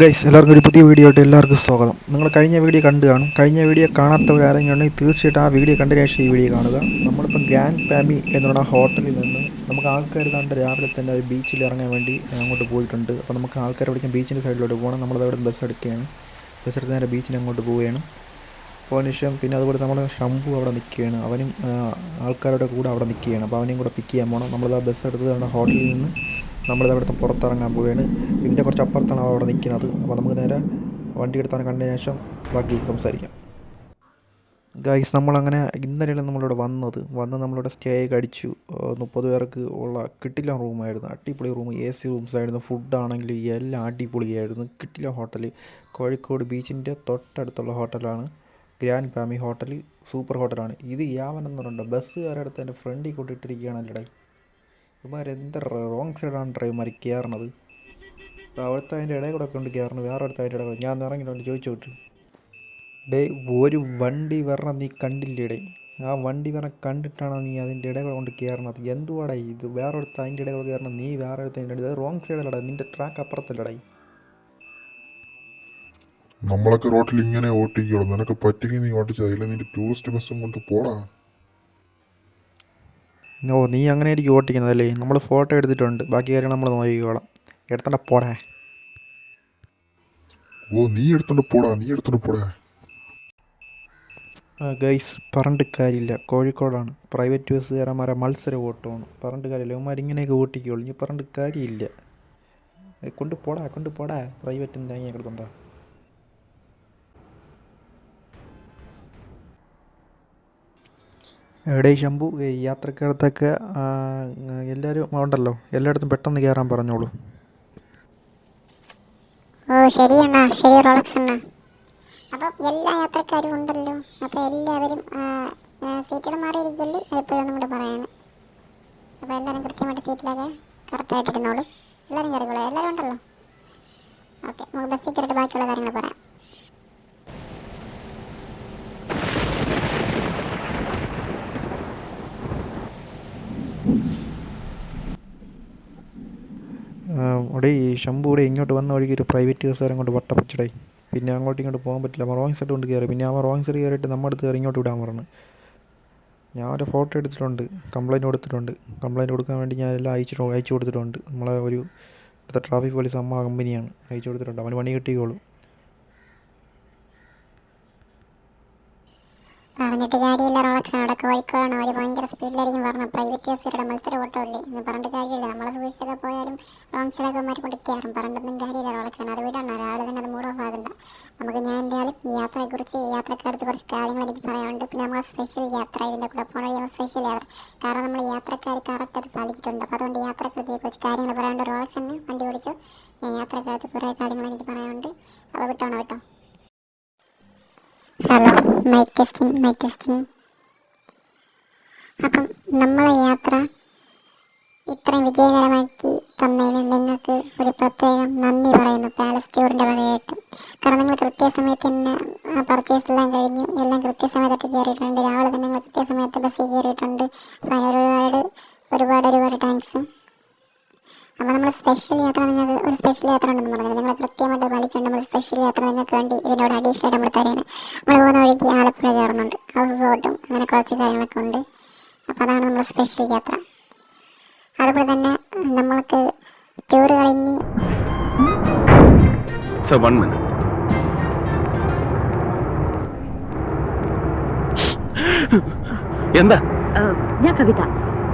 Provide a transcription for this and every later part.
Guys എല്ലാവർക്കും ഒരു പുതിയ വീഡിയോ ആയിട്ട് എല്ലാവർക്കും സ്വാഗതം. നിങ്ങൾ കഴിഞ്ഞ വീഡിയോ കണ്ടു കാണും. കഴിഞ്ഞ വീഡിയോ കാണാത്തവരാരെങ്കിലും ഉണ്ടെങ്കിൽ തീർച്ചയായിട്ടും ആ വീഡിയോ കണ്ടതിന് ശേഷം ഈ വീഡിയോ കാണുക. നമ്മളിപ്പം ഗ്രാൻഡ് പാമി എന്നുള്ള ഹോട്ടലിൽ നിന്ന് നമുക്ക് ആൾക്കാർ കണ്ട് രാവിലെ തന്നെ ഒരു ബീച്ചിൽ ഇറങ്ങാൻ വേണ്ടി അങ്ങോട്ട് പോയിട്ടുണ്ട്. അപ്പോൾ നമുക്ക് ആൾക്കാർ വിളിക്കാൻ ബീച്ചിന്റെ സൈഡിലോട്ട് പോകണം. നമ്മളത് അവിടെ ബസ് എടുക്കുകയാണ്. ബസ് എടുത്ത് നേരെ ബീച്ചിന് അങ്ങോട്ട് പോവുകയാണ്. പോയതിന് ശേഷം പിന്നെ അതുപോലെ നമ്മൾ ശംഭു അവിടെ നിൽക്കുകയാണ്. അവനും ആൾക്കാരുടെ കൂടെ അവിടെ നിൽക്കുകയാണ്. അപ്പോൾ അവനെയും കൂടെ പിക്ക് ചെയ്യാൻ പോകണം നമ്മളത് ആ ബസ് എടുത്ത് നമ്മുടെ ഹോട്ടലിൽ നിന്ന്. നമ്മളിത് അവിടുത്തെ പുറത്തിറങ്ങാൻ പോവുകയാണ്. ഇതിന്റെ കുറച്ച് അപ്പുറത്താണ് അവിടെ നിൽക്കുന്നത് അപ്പോൾ നമുക്ക് നേരെ വണ്ടി എടുത്താണ് കണ്ടതിന് ശേഷം ബാക്കി സംസാരിക്കാം. ഗൈസ് നമ്മളങ്ങനെ ഇന്നലെയാണ് നമ്മളിവിടെ വന്നത്. വന്ന് നമ്മളിവിടെ സ്റ്റേ ഒക്കെ അടിച്ചു. മുപ്പത് പേർക്ക് ഉള്ള കിട്ടില്ല റൂമായിരുന്നു. അടിപൊളി റൂം എ സി റൂംസ് ആയിരുന്നു. ഫുഡാണെങ്കിൽ എല്ലാം അടിപൊളിയായിരുന്നു. കിട്ടില്ല ഹോട്ടൽ കോഴിക്കോട് ബീച്ചിന്റെ തൊട്ടടുത്തുള്ള ഹോട്ടലാണ്. ഗ്രാൻഡ് ഫാമി ഹോട്ടൽ സൂപ്പർ ഹോട്ടലാണ്. ഇത് യാവനെന്ന് പറയുന്നുണ്ട് ബസ്സുകാരുടെ അടുത്ത് എന്റെ ഫ്രണ്ടിൽ കൊണ്ടിട്ടിരിക്കുകയാണല്ലേ ഇവന്മാർ എന്ത് റോങ് സൈഡാണ് ഡ്രൈവർമാർ കയറണത് അപ്പോൾ അവിടുത്തെ അതിന്റെ ഇടയിൽ കൂടെ കൊണ്ട് കയറണം വേറെ അടുത്ത അതിന്റെ ഇടയിൽ ഞാൻ ഇറങ്ങിയിട്ടുണ്ട് ചോദിച്ചു വിട്ടു ഡേ ഒരു വണ്ടി വരണം നീ കണ്ടില്ലേ ഡേ ആ വണ്ടി വരണം കണ്ടിട്ടാണ് നീ അതിന്റെ ഇടയിൽ കൊണ്ട് കയറണത് എന്തുവാടാ ഇത്? വേറെ അടുത്ത് അതിന്റെ ഇടയിൽ കയറണം നീ വേറെ അടുത്ത് അതിന്റെ ഇടയിൽ റോങ് സൈഡിലടാ നിന്റെ ട്രാക്ക് അപ്പുറത്തല്ലടാ. നമ്മളൊക്കെ റോട്ടിൽ ഇങ്ങനെ ഓട്ടിക്കുള്ളൂ നിനക്ക് പറ്റുകയും നീ ഓട്ടിച്ചത് ഇല്ല നിന്റെ ടൂറിസ്റ്റ് ബസ്സും കൊണ്ട് പോടാ. ഓ നീ അങ്ങനെ ആയിരിക്കും ഓട്ടിക്കുന്നതല്ലേ? നമ്മൾ ഫോട്ടോ എടുത്തിട്ടുണ്ട്. ബാക്കി കാര്യങ്ങൾ നമ്മൾ നോക്കിക്കോളാം. എടുത്തണ്ട പോടാ. ഓ നീ എടുത്തോണ്ട് പോടാ നീ എടുത്തോണ്ട് പോടാ. ആ ഗൈസ് പറണ്ട് കാര്യമില്ല. കോഴിക്കോടാണ്. പ്രൈവറ്റ് ബസ്സുകാരന്മാരെ മത്സര ഓട്ടമാണ് പറഞ്ഞിട്ട് കാര്യമില്ല. ഇവന്മാർ ഇങ്ങനെയൊക്കെ ഓട്ടിക്കുള്ളൂ ഇനി പറഞ്ഞിട്ട് കാര്യമില്ല. കൊണ്ട് പോടാ കൊണ്ട് പോടാ. പ്രൈവറ്റ് ഇങ്ങനെ എടുത്തോണ്ടാ എവിടെ ശംഭു യാത്രക്കാലത്തൊക്കെ എല്ലാവരും ഉണ്ടല്ലോ. എല്ലായിടത്തും പെട്ടെന്ന് കയറാൻ പറഞ്ഞോളൂ. ഓ ശരി അണ്ണാ. ശരി റോളക്സ് അണ്ണാ. അപ്പം എല്ലാ യാത്രക്കാരും ഉണ്ടല്ലോ. അപ്പോൾ എല്ലാവരും സീറ്റുകൾ മാറിയിരിക്കൽ എപ്പോഴും കൂടെ പറയാണ്. അപ്പോൾ എല്ലാവരും കൃത്യമായിട്ട് സീറ്റിലൊക്കെ കറക്റ്റായിട്ട് എല്ലാവരും കയറിക്കോളൂ. എല്ലാവരും ഉണ്ടല്ലോ. ഓക്കെ നമുക്ക് ബസ്സിൽ കയറിയിട്ട് ബാക്കിയുള്ള കാര്യങ്ങൾ പറയാം. അവിടെ ഈ ശംഭൂടെ ഇങ്ങോട്ട് വന്ന വഴിക്ക് ഒരു പ്രൈവറ്റ് ബസ്സുകാരൻ കൊണ്ട് വട്ടപ്പച്ചടായി പിന്നെ അങ്ങോട്ട് ഇങ്ങോട്ട് പോകാൻ പറ്റില്ല. അവൻ റോങ് സൈഡ് കൊണ്ട് കയറി പിന്നെ അവൻ റോങ് സൈഡ് കയറിയിട്ട് നമ്മുടെ അടുത്ത് കയറി ഇങ്ങോട്ട് വിടാൻ പറഞ്ഞു. ഞാൻ ഒരു ഫോട്ടോ എടുത്തിട്ടുണ്ട്. കംപ്ലയിന്റ് കൊടുത്തിട്ടുണ്ട്. കംപ്ലയിന്റ് കൊടുക്കാൻ വേണ്ടി ഞാൻ എല്ലാം അയച്ചിട്ട് അയച്ചു കൊടുത്തിട്ടുണ്ട്. നമ്മളെ ഒരു ഇവിടുത്തെ ട്രാഫിക് പോലീസ് നമ്മളെ കമ്പനിയാണ് അയച്ചു കൊടുത്തിട്ടുണ്ട്. അവന് പണി കിട്ടിക്കോളൂ. പറഞ്ഞിട്ട് കാര്യമില്ല റോളക്സ് അവിടെ കോഴിക്കോടാണ് അവർ ഭയങ്കര സ്പീഡിലായിരിക്കും പറഞ്ഞത് പ്രൈവറ്റ് ബസ്സുകാരുടെ മത്സര ഓട്ടമില്ലേ? എന്ന് പറഞ്ഞിട്ട് കാര്യമില്ല. നമ്മളെ സൂക്ഷിച്ചൊക്കെ പോയാലും റോങ് സൈഡൊക്കെ കുടിക്കാറും പറഞ്ഞിട്ടൊന്നും കാര്യമില്ല റോളക്സ് അത് വീടാണ്. രാവിലെ തന്നെ അത് മൂഡ് ഓഫ് ആകണ്ട. നമുക്ക് ഞാൻ എന്തായാലും ഈ യാത്രയെക്കുറിച്ച് യാത്രക്കാർക്ക് കുറച്ച് കാര്യങ്ങൾ എനിക്ക് പറയാനുണ്ട്. പിന്നെ നമ്മൾ സ്പെഷ്യൽ യാത്ര ഇതിന്റെ കൂടെ പോണ വഴി സ്പെഷ്യൽ യാത്ര. കാരണം നമ്മൾ യാത്രക്കാർ കറക്റ്റ് അത് പാലിച്ചിട്ടുണ്ട്. അപ്പോൾ അതുകൊണ്ട് യാത്രക്കാരെ കുറച്ച് കാര്യങ്ങൾ പറയാനുണ്ട്. റോളക്സ് തന്നെ വണ്ടി ഓടിച്ചു? ഞാൻ യാത്രക്കാർക്ക് കുറേ കാര്യങ്ങൾ എനിക്ക് പറയാനുണ്ട്. അപ്പോൾ വിട്ടോണോ വിട്ടോ hello mic testing mic testing അപ്പം നമ്മളെ യാത്ര ഇത്രയും വിജയകരമാക്കി തന്നതിന് നിങ്ങൾക്ക് ഒരു പ്രത്യേകം നന്ദി പറയുന്നു പാലസ് ടൂറിന്റെ വകയായിട്ട്. കാരണം നിങ്ങൾ കൃത്യസമയത്ത് തന്നെ പർച്ചേസ് എല്ലാം കഴിഞ്ഞു. എല്ലാം കൃത്യസമയത്തൊക്കെ കയറിയിട്ടുണ്ട്. രാവിലെ തന്നെ നിങ്ങൾ കൃത്യസമയത്ത് ബസ്സിൽ കയറിയിട്ടുണ്ട്. അപ്പോൾ അതിന് ഒരുപാട് ഒരുപാട് ഒരുപാട് താങ്ക്സ് അപ്പോൾ നമ്മൾ സ്പെഷ്യൽ യാത്ര നിങ്ങൾക്ക് ഒരു സ്പെഷ്യൽ യാത്ര ഉണ്ടെന്ന് പറഞ്ഞു നിങ്ങൾ കൃത്യമായിട്ട് പാലിച്ചുകൊണ്ട് നമ്മൾ സ്പെഷ്യൽ യാത്ര നിങ്ങൾക്ക് വേണ്ടി ഇതിനോട് അഡീഷണൽ നമ്മൾ തരുകയാണ്. നമ്മൾ പോകുന്ന വഴിക്ക് ആലപ്പുഴ കയറുന്നുണ്ട് ഹൗസ് ബോട്ടും അങ്ങനെ കുറച്ച് കാര്യങ്ങളൊക്കെ ഉണ്ട്. അപ്പോൾ അതാണ് നമ്മൾ സ്പെഷ്യൽ യാത്ര. അതുപോലെ തന്നെ നമ്മൾക്ക് ടൂർ കഴിഞ്ഞ്. എന്താ? ഞാൻ കവിത.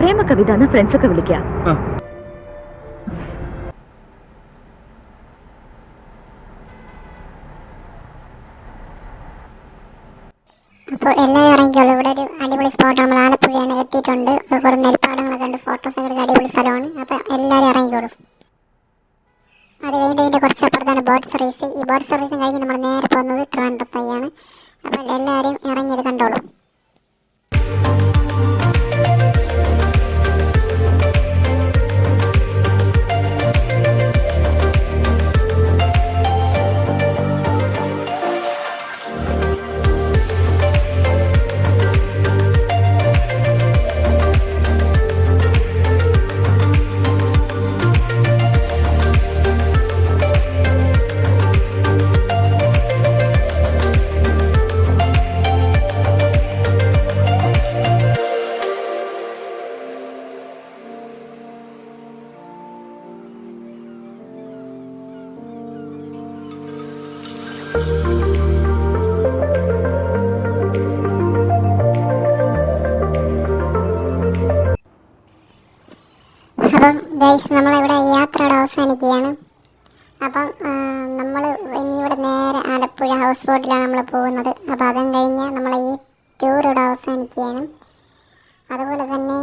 പ്രേമ കവിത എന്ന് ഫ്രണ്ട്സ് ഒക്കെ വിളിക്കുക. അപ്പോൾ ഇവിടെ ഒരു അടിപൊളി സ്പോട്ട് നമ്മൾ ആലപ്പുഴയാണ് എത്തിയിട്ടുണ്ട്. ഇവിടെ കുറേ നെൽപ്പാടങ്ങളൊക്കെ ഉണ്ട്. ഫോട്ടോസ് എടുക്കാൻ അടിപൊളി സ്ഥലമാണ്. അപ്പം എല്ലാവരും ഇറങ്ങിക്കോളും. അത് കഴിഞ്ഞിട്ട് ഇതിന്റെ കുറച്ച് അപ്പുറത്താണ് ബോട്ട് സർവീസ് ഈ ബോട്ട് സർവീസും കഴിഞ്ഞ് നമ്മൾ നേരെ പോകുന്നത് ട്രിവാൻഡ്രത്തേക്കാണ് അപ്പം എല്ലാവരും ഇറങ്ങിയത് കണ്ടോളൂ. ഗൈസ് നമ്മളിവിടെ യാത്രയുടെ അവസാനിക്കുകയാണ്. അപ്പം നമ്മൾ ഇനി ഇവിടെ നേരെ ആലപ്പുഴ ഹൗസ് ബോട്ടിലാണ് നമ്മൾ പോകുന്നത്. അപ്പോൾ അതും കഴിഞ്ഞ് നമ്മൾ ഈ ടൂർ ഇവിടെ അവസാനിക്കുകയാണ്. അതുപോലെ തന്നെ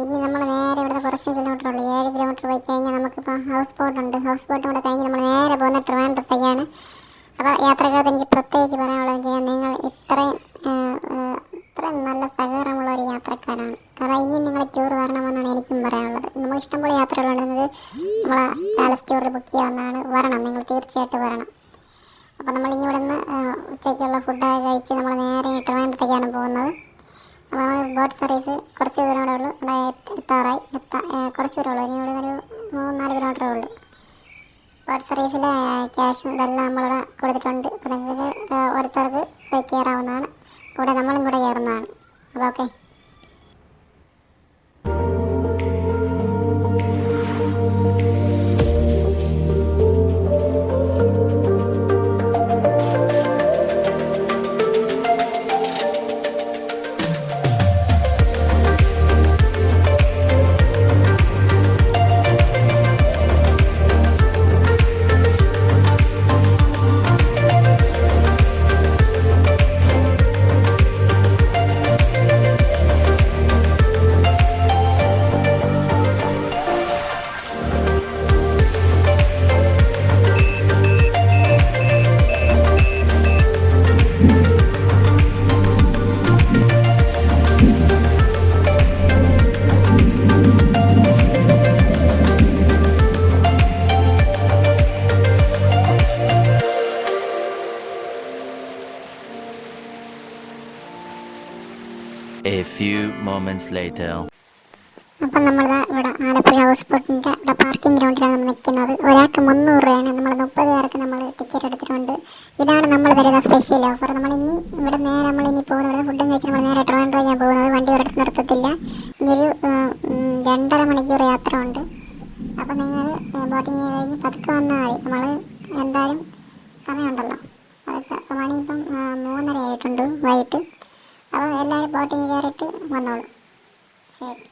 ഇനി നമ്മൾ നേരെ ഇവിടെ കുറച്ച് കിലോമീറ്റർ ഉള്ളൂ. ഏഴ് കിലോമീറ്റർ പോയി കഴിഞ്ഞാൽ നമുക്കിപ്പോൾ ഹൗസ് ബോട്ടുണ്ട് ഹൗസ് ബോട്ടും കൂടെ കഴിഞ്ഞ് നമ്മൾ നേരെ പോകുന്ന ട്രിവാൻഡ്രത്തേക്കാണ്. അപ്പോൾ യാത്രക്കാർക്ക് എനിക്ക് പ്രത്യേകിച്ച് പറയാനുള്ളത് നിങ്ങൾ ഇത്രയും ആ, നല്ല സഹകരണമുള്ള ഒരു യാത്രക്കാരാണ് കാരണം ഇനി നിങ്ങൾ ടൂർ വരണമെന്നാണ് എനിക്കും പറയാനുള്ളത്. നമ്മൾ ഇഷ്ടംപോലെ യാത്രകളുണ്ടെങ്കിൽ നമ്മളെ പാലസ് ടൂറിൽ ബുക്ക് ചെയ്യാവുന്നതാണ് വരണം. നിങ്ങൾ തീർച്ചയായിട്ടും വരണം. അപ്പോൾ നമ്മൾ ഇനി ഇവിടെ നിന്ന് ഉച്ചയ്ക്കുള്ള ഫുഡൊക്കെ കഴിച്ച് നമ്മൾ നേരെ ട്രിവാൻഡ്രത്തേക്കാണ് പോകുന്നത്. അപ്പോൾ ബോട്ട് സർവീസ് കുറച്ച് ദൂരം കൂടെ ഉള്ളൂ. ഇവിടെ എത്താറായി. എത്താ കുറച്ച് ദൂരം ഉള്ളൂ. ഇനി ഇവിടെ ഒരു മൂന്ന് നാല് കിലോമീറ്ററേ ഉള്ളൂ. ബോട്ട് സർവീസിലെ ക്യാഷും ഇതെല്ലാം നമ്മളിവിടെ കൊടുത്തിട്ടുണ്ട്. അപ്പോൾ നിങ്ങൾക്ക് ഓരോരുത്തർക്ക് കയറാവുന്നതാണ് കൂടെ നമ്മളും അപ്പോൾ A few moments later. അപ്പം നമ്മൾ ഇവിടെ ആലപ്പുഴ ഹൗസ് ബോട്ടിന്റെ ഇവിടെ പാർക്കിംഗ് ഗ്രൗണ്ടിലാണ് നമ്മൾ നിൽക്കുന്നത്. ഒരാൾക്ക് മുന്നൂറ് രൂപയാണ്. നമ്മൾ മുപ്പത് പേർക്ക് നമ്മൾ ടിക്കറ്റ് എടുത്തിട്ടുണ്ട്. ഇതാണ് നമ്മൾ തരുന്ന സ്പെഷ്യൽ ഓഫർ നമ്മൾ ഇനി ഇവിടെ നേരെ നമ്മൾ ഇനി പോകുന്നത് ഫുഡും കഴിച്ച് നമ്മൾ നേരെ ട്രിവാൻഡ്രം പോകുന്നത്. വണ്ടി ഒരിടത്ത് നിർത്തത്തില്ല. ഇനി ഒരു ഉം, രണ്ടര മണിക്കൂർ യാത്ര ഉണ്ട്. അപ്പോൾ നിങ്ങൾ ബോട്ടിങ് കഴിഞ്ഞ് പതുക്കെ വന്നാൽ മതി. നമ്മൾ എന്തായാലും സമയമുണ്ടല്ലോ. അതൊക്കെ മണിയിപ്പം മൂന്നര ആയിട്ടുണ്ട് വൈകിട്ട്. അപ്പോൾ എല്ലാവരും ബോട്ടിങ് കയറിയിട്ട് വന്നോളൂ. ശരി.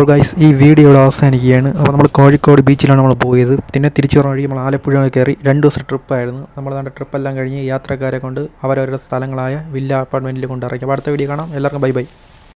അപ്പോൾ ഗൈസ് ഈ വീഡിയോ ഇവിടെ അവസാനിക്കുകയാണ്. അപ്പോൾ നമ്മൾ കോഴിക്കോട് ബീച്ചിലാണ് നമ്മൾ പോയത്. പിന്നെ തിരിച്ചു പറഞ്ഞ വഴി നമ്മൾ ആലപ്പുഴ കയറി. രണ്ട് ദിവസം ട്രിപ്പായിരുന്നു നമ്മൾ നമ്മുടെ ട്രിപ്പെല്ലാം കഴിഞ്ഞ് യാത്രക്കാരെ കൊണ്ട് അവരവരുടെ സ്ഥലങ്ങളായ വില്ല അപ്പാർട്ട്മെന്റിൽ കൊണ്ടിറങ്ങി അപ്പോൾ അടുത്ത വീഡിയോ കാണാം. എല്ലാവർക്കും ബൈ ബൈ